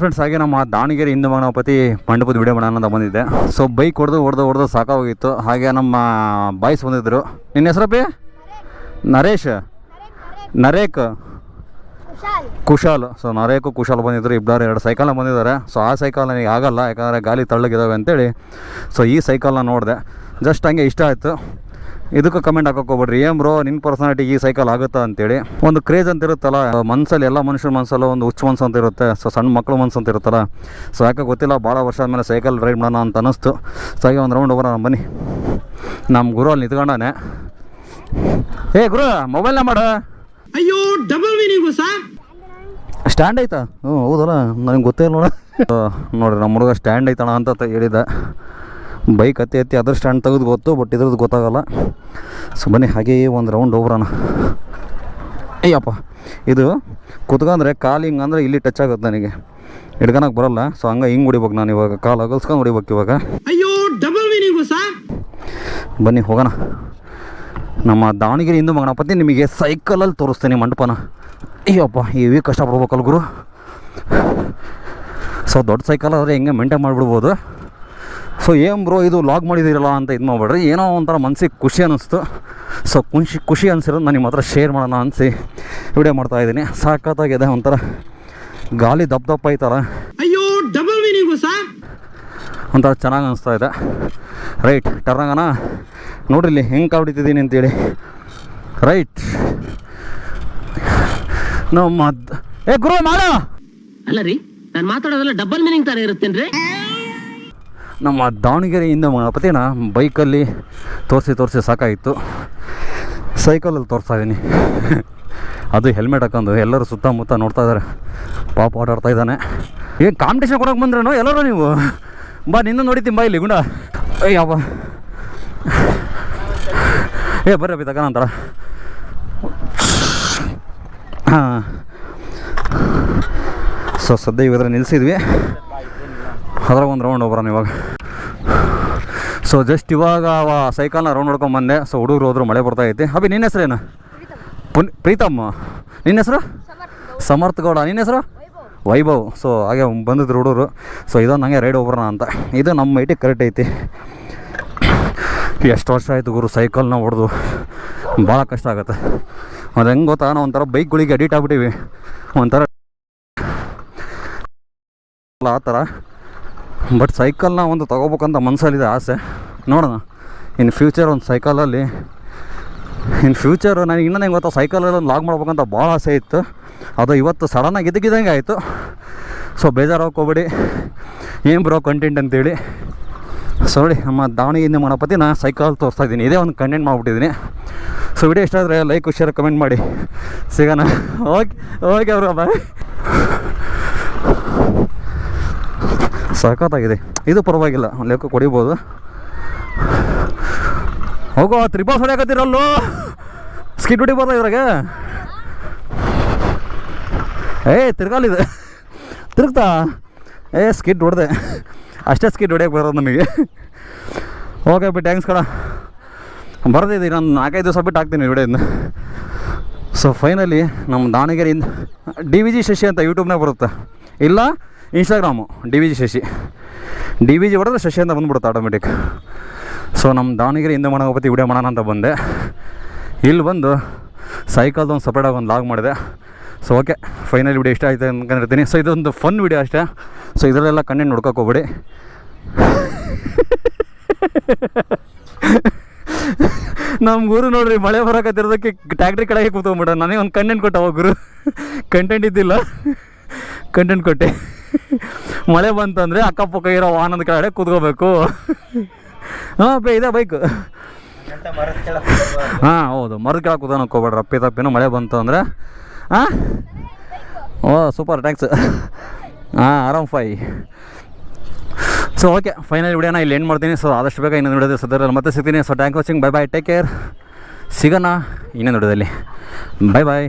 Friends ಹಾಗೆ ನಮ್ಮ ದಾವಣಗೆರೆ ಹಿಂದೂ ಗಣಪತಿ ಮಂಟಪದ ವಿಡಿಯೋ ಮಾಡೋಣ ಅಂತ ಬಂದಿದ್ದೆ. ಸೊ ಬೈಕ್ ಹೊಡೆದು ಹೊಡೆದು ಹೊಡೆದು ಸಾಕಾಗೋಗಿತ್ತು. ಹಾಗೆ ನಮ್ಮ ಬಾಯ್ಸ್ ಬಂದಿದ್ದರು ನಿನ್ನ ಹೆಸರಪ್ಪಿ ನರೇಶ್. ನರೇಕ್. ಕುಶಾಲ್. ಸೊ ನರೇಕು ಕುಶಾಲ್ ಬಂದಿದ್ರು. ಇಬ್ಬರು ಎರಡು ಸೈಕಲ್ನ ಬಂದಿದ್ದಾರೆ. ಸೊ ಆ ಸೈಕಲ್ ನನಗೆ ಆಗಲ್ಲ. ಯಾಕಂದರೆ ಗಾಲಿ ತಳ್ಳಗಿದ್ದಾವೆ ಅಂತೇಳಿ. ಸೊ ಈ ಸೈಕಲ್ನ ನೋಡಿದೆ. ಜಸ್ಟ್ ಹಂಗೆ ಇಷ್ಟ ಆಯಿತು. ಇದಕ್ಕೂ ಕಮೆಂಟ್ ಹಾಕೋಕೆ ಹೋಗ್ಬೇಡ್ರಿ. ಏನು ಬ್ರೋ ನಿನ್ ಪರ್ಸನಾಲಿಟಿ ಈ ಸೈಕಲ್ ಆಗುತ್ತಾ ಅಂತೇಳಿ. ಒಂದು ಕ್ರೇಜ್ ಅಂತ ಇರುತ್ತಲ್ಲ ಮನಸ್ಸಲ್ಲಿ ಎಲ್ಲ ಮನುಷ್ಯರ ಮನಸ್ಸಲ್ಲೂ ಒಂದು ಹುಚ್ಚು ಮನಸ್ಸು ಅಂತ ಇರುತ್ತೆ ಸೊ ಸಣ್ಣ ಮಕ್ಕಳು ಮನಸ್ಸು ಅಂತ ಇರುತ್ತಲ್ಲ. ಸೊ ಯಾಕೆ ಗೊತ್ತಿಲ್ಲ ಭಾಳ ವರ್ಷ ಆದ್ಮೇಲೆ ಸೈಕಲ್ ರೈಡ್ ಮಾಡೋಣ ಅಂತ ಅನಿಸ್ತು ಸೊ ಹಾಗೆ ಒಂದು ರೌಂಡ್ ಹೋಗೋಣ ಬನ್ನಿ. ನಮ್ಮ ಗುರು ಅಲ್ಲಿ ನಿಂತ್ಕೊಂಡಾನೆ. ಏ ಗುರು ಮೊಬೈಲ್ನ ಮಾಡ. ಅಯ್ಯೋ ಡಬಲ್ ಮೀನಿಂಗ್ ಸರ್ ಸ್ಟ್ಯಾಂಡ್ ಐತಾ? ಹ್ಞೂ ಹೌದಲ್ಲ ನನಗೆ ಗೊತ್ತೇ ಇಲ್ಲ ನೋಡ. ನೋಡ್ರಿ ನಮ್ಮ ಹುಡುಗ ಸ್ಟ್ಯಾಂಡ್ ಐತಣ ಅಂತ ಹೇಳಿದ್ದೆ. ಹೇಳಿದ ಬೈಕ್ ಅತ್ತೆ ಅತ್ತೆ ಅದ್ರ ಸ್ಟ್ಯಾಂಡ್ ತೆಗೆದು ಗೊತ್ತು ಬಟ್ ಇದ್ರದ್ದು ಗೊತ್ತಾಗಲ್ಲ. ಸೊ ಬನ್ನಿ ಹಾಗೇ ಒಂದು ರೌಂಡ್ ಹೋಗ್ರಣ ಅಯ್ಯಪ್ಪ ಇದು ಕುತ್ಕೊಂಡ್ರೆ ಕಾಲು ಹಿಂಗೆ ಅಂದರೆ ಇಲ್ಲಿ ಟಚ್ ಆಗುತ್ತೆ ನನಗೆ. ಹಿಡ್ಕೊಳಕ್ಕೆ ಬರಲ್ಲ ಸೊ ಹಂಗೆ ಹಿಂಗೆ ಹೊಡಿಬೇಕು ನಾನು ಇವಾಗ. ಕಾಲು ಅಗಲ್ಸ್ಕೊಂಡು ಹೊಡಿಬೇಕು ಇವಾಗ. ಅಯ್ಯೋ ಡಬಲ್ ಬನ್ನಿ ಹೋಗೋಣ. ನಮ್ಮ ದಾವಣಗೆರೆ ಹಿಂದೂ ಪತ್ತೆ ನಿಮಗೆ ಸೈಕಲಲ್ಲಿ ತೋರಿಸ್ತೀನಿ ಮಂಟಪನ. ಅಯ್ಯಪ್ಪ ಇವಿ ಕಷ್ಟ ಪಡ್ಬೇಕಲ್ಲ ಗುರು ಸೊ ದೊಡ್ಡ ಸೈಕಲ್ ಆದರೆ ಹೆಂಗೆ ಮೇಂಟೈನ್ ಮಾಡಿಬಿಡ್ಬೋದು. ಸೊ ಏನು ಬ್ರೋ ಇದು ಲಾಗ್ ಮಾಡಿದ್ದೀರಲ್ಲ ಅಂತ ಇದು ಮಾಡ್ಬೇಡ್ರಿ. ಏನೋ ಒಂಥರ ಮನಸ್ಸಿಗೆ ಖುಷಿ ಅನ್ನಿಸ್ತು ಸೊ ಖುಷಿ ಖುಷಿ ಅನಿಸಿರೋದು ನಾನು ನಿಮ್ಮ ಹತ್ರ ಶೇರ್ ಮಾಡೋಣ ಅನಿಸಿ ವಿಡಿಯೋ ಮಾಡ್ತಾಯಿದ್ದೀನಿ ಸಾಕತ್ತಾಗಿದೆ ಒಂಥರ. ಗಾಳಿ ದಪ್ಪ ದಪ್ಪ ಐತಲ್ಲ ಅಯ್ಯೋ ಡಬಲ್ ಒಂಥರ ಚೆನ್ನಾಗಿ ಅನಿಸ್ತಾ ಇದೆ. ರೈಟ್ ಟರ್ನಾಗಣ ನೋಡ್ರಿ ಇಲ್ಲಿ ಹೆಂಗೆ ಕಾಡಿದ್ದೀನಿ ಅಂತೇಳಿ. ರೈಟ್ ನಮ್ಮ ಏ ಗುರು ಮಾಡ. ಅಲ್ಲ ರೀ ನಾನು ಮಾತಾಡೋದೆಲ್ಲ ಡಬಲ್ ಮೀನಿಂಗ್ ತರ ಇರುತ್ತೇನ್ರಿ? ನಮ್ಮ ದಾವಣಗೆರೆಯಿಂದ ಗಣಪತಿನ ಬೈಕಲ್ಲಿ ತೋರಿಸಿ ತೋರಿಸಿ ಸಾಕಾಗಿತ್ತು. ಸೈಕಲಲ್ಲಿ ತೋರಿಸ್ತಾ ಇದ್ದೀನಿ ಅದು ಹೆಲ್ಮೆಟ್ ಹಾಕೊಂಡು ಎಲ್ಲರೂ ಸುತ್ತಮುತ್ತ ನೋಡ್ತಾ ಇದ್ದಾರೆ ಪಾಪ ಓಡಾಡ್ತಾ ಇದ್ದಾನೆ. ಏನು ಕಾಂಪಿಟೇಷನ್ ಕೊಡೋಕೆ ಬಂದ್ರೇನೋ ಎಲ್ಲರೂ ನೀವು? ಬಾ ನಿನ್ನ ನೋಡಿತೀನಿ ಬಾ ಇಲ್ಲಿ ಗುಂಡ. ಅಯ್ಯವ್ವ ಏ, ಬರ್ರಿ ಅಭಿ ತಗೋಣ ಅಂತಾರ. ಸೊ, ಸದ್ಯ ಇವಾಗ ನಿಲ್ಲಿಸಿದ್ವಿ ಅದ್ರಾಗ ಒಂದು ರೌಂಡ್ ಹೋಗ್ಬರೋಣ ಇವಾಗ. ಸೊ ಜಸ್ಟ್ ಇವಾಗ ಅವ ಸೈಕಲ್ನ ರೌಂಡ್ ಹೊಡ್ಕೊಂಡ್ ಬಂದೆ. ಸೊ ಹುಡುಗರು ಹೋದ್ರು, ಮಳೆ ಬರ್ತಾ ಐತಿ. ಅಭಿ ನಿನ್ನ ಹೆಸರೇನು ಪುನ್ ಪ್ರೀತಮ್ಮ ನಿನ್ನ ಹೆಸರು? ಸಮರ್ಥ ಗೌಡ. ನಿನ್ನ ಹೆಸರು? ವೈಭವ್. ಸೊ ಹಾಗೆ ಬಂದಿದ್ರು ಹುಡುಗರು. ಸೊ ಇದೊಂದು ಹಂಗೆ ರೈಡ್ ಹೋಗ್ಬರೋಣ ಅಂತ. ಇದು ನಮ್ಮ ಐಟಿ ಕರೆಕ್ಟ್ ಐತಿ. ಎಷ್ಟು ವರ್ಷ ಆಯಿತು ಗುರು ಸೈಕಲ್ನ ಹೊಡೆದು. ಭಾಳ ಕಷ್ಟ ಆಗುತ್ತೆ. ಅದು ಹೆಂಗೆ ಗೊತ್ತಾ? ನಾವು ಒಂಥರ ಬೈಕ್ಗಳಿಗೆ ಅಡಿಟ್ ಆಗ್ಬಿಟ್ಟಿವಿ. ಒಂಥರ ಆ ಥರ. ಬಟ್ ಸೈಕಲ್ನ ಒಂದು ತೊಗೋಬೇಕಂತ ಮನಸ್ಸಲ್ಲಿದೆ ಆಸೆ. ನೋಡೋಣ. ಇನ್ ಫ್ಯೂಚರ್ ಒಂದು ಸೈಕಲಲ್ಲಿ ಇನ್ ಫ್ಯೂಚರು ನನಗೆ ಇನ್ನೊಂದು ಹೆಂಗೆ ಗೊತ್ತಾ ಸೈಕಲಲ್ಲಿ ಒಂದು ಲಾಗ್ ಮಾಡ್ಬೇಕಂತ ಭಾಳ ಆಸೆ ಇತ್ತು. ಅದು ಇವತ್ತು ಸಡನ್ನಾಗಿ ಇದಕ್ಕಿದಂಗೆ ಆಯಿತು. ಸೊ ಬೇಜಾರು ಹೋಗ್ಬೇಡಿ ಏನು ಬರೋ ಕಂಟೆಂಟ್ ಅಂತೇಳಿ. ಸೊ ನೋಡಿ, ನಮ್ಮ ದಾವಣಗೆರೆ ನಾನು ಸೈಕಲ್ ತೋರಿಸ್ತಾ ಇದ್ದೀನಿ. ಇದೇ ಒಂದು ಕಂಟೆಂಟ್ ಮಾಡಿಬಿಟ್ಟಿದ್ದೀನಿ. ಸೊ ವಿಡಿಯೋ ಇಷ್ಟ ಆದರೆ ಲೈಕ್ ಶೇರ್ ಕಮೆಂಟ್ ಮಾಡಿ. ಸಿಗೋಣ. ಓಕೆ ಓಕೆ ಅವ್ರ ಬಾಯ್ ಸಖತ್ತಾಗಿದೆ ಇದು ಪರವಾಗಿಲ್ಲ, ಲೆಕ್ಕ ಕೊಡಿಬೋದು. ಹೋಗೋ ತ್ರಿಪಾಸ್ ಹೊಡ್ಯಾಕತ್ತೀರಲ್ಲೋ ಸ್ಕಿಟ್ ಹೊಡಿಬೋದ ಇವ್ರಾಗೆ ಏ, ತಿರ್ಗಾಲಿದೆ. ತಿರುಗ್ತಾ? ಏ ಸ್ಕಿಟ್ ಹೊಡೆದೆ. ಅಷ್ಟೇ ಸ್ಕಿಟ್ ಹೊಡ್ಯಕ್ಕೆ ಬರೋದು ನಮಗೆ. ಓಕೆ ಬಿ ಥ್ಯಾಂಕ್ಸ್ ಕಡ ಬರ್ದಿದ್ದೆ ನಾನು ನಾಲ್ಕೈದು ದಿವಸ ಬಿಟ್ಟು ಹಾಕ್ತೀನಿ ವಿಡಿಯೋದಿಂದ ಸೊ ಫೈನಲಿ ನಮ್ಮ ದಾವಣಗೆರೆಯಿಂದ ಡಿ ವಿ ಜಿ ಶಶಿ ಅಂತ ಯೂಟ್ಯೂಬ್ನಾಗ ಬರುತ್ತೆ. ಇಲ್ಲ Instagram D V G Shashi. D V G ಹೊಡೆದ್ರೆ ಶಶಿ ಅಂತ ಬಂದ್ಬಿಡುತ್ತೆ ಆಟೋಮೆಟಿಕ್ ಸೊ ನಮ್ಮ ದಾವಣಗೆರೆ ಹಿಂದೆ ಗಣಪತಿ ವಿಡಿಯೋ ಮಾಡೋಣ ಅಂತ ಬಂದೆ. ಇಲ್ಲಿ ಬಂದು ಸೈಕಲ್ದು ಒಂದು ಸಪ್ರೇಟಾಗಿ ಒಂದು ಲಾಗ್ ಮಾಡಿದೆ. ಸೊ ಓಕೆ ಫೈನಲ್ ವಿಡಿಯೋ ಇಷ್ಟ ಆಯಿತು ಅಂದ್ಕೊಂಡಿರ್ತೀನಿ ಸೊ ಇದೊಂದು ಫನ್ ವಿಡಿಯೋ ಅಷ್ಟೇ. ಸೊ ಇದರಲ್ಲೆಲ್ಲ ಕಂಟೆಂಟ್ ನೋಡ್ಕೋಕೆ ಹೋಗ್ಬೇಡಿ. ನಮ್ಮ ಗುರು ನೋಡ್ರಿ, ಮಳೆ ಬರಕತ್ತಿರೋದಕ್ಕೆ ಟ್ಯಾಕ್ಟ್ರಿ ಕಡೆಗೆ ಕೂತ್ಕೊಂಡ್ಬಿಡ ನನಗೆ ಒಂದು ಕಂಟೆಂಟ್ ಕೊಟ್ಟ ಗುರು. ಕಂಟೆಂಟ್ ಇದ್ದಿಲ್ಲ. ಕಂಟೆಂಟ್ ಕೊಟ್ಟೆ. ಮಳೆ ಬಂತಂದರೆ ಅಕ್ಕಪಕ್ಕ ಇರೋ ವಾಹನದ ಕೆಳಗಡೆ ಕೂತ್ಕೋಬೇಕು. ಹಾಂ, ಬೇ, ಇದೆ ಬೈಕ್. ಹಾಂ, ಹೌದು, ಮರದ ಕೆಳಗೆ ಕೂತ ಹೋಗ್ಬೇಡ್ರಿ ಅಪ್ಪಿ ತಪ್ಪಿನೂ ಮಳೆ ಬಂತು ಅಂದರೆ ಹಾಂ ಓ ಸೂಪರ್ ಥ್ಯಾಂಕ್ಸ್ ಹಾಂ, ಆರಾಮ್ ಫೈ. ಸೊ ಓಕೆ ಫೈನಲ್ ವಿಡಿಯೋನ ಇಲ್ಲಿ ಎಂಡ್ ಮಾಡ್ತೀನಿ. ಸೊ ಆದಷ್ಟು ಬೇಗ ಇನ್ನೊಂದು ವಿಡಿಯೋದಲ್ಲಿ ಸದ್ಯದಲ್ಲಿ ಮತ್ತೆ ಸಿಗ್ತೀನಿ. So thank watching bye bye take care ಸಿಗೋಣ ಇನ್ನೊಂದು ವಿಡಿಯೋದಲ್ಲಿ ಬೈ ಬಾಯ್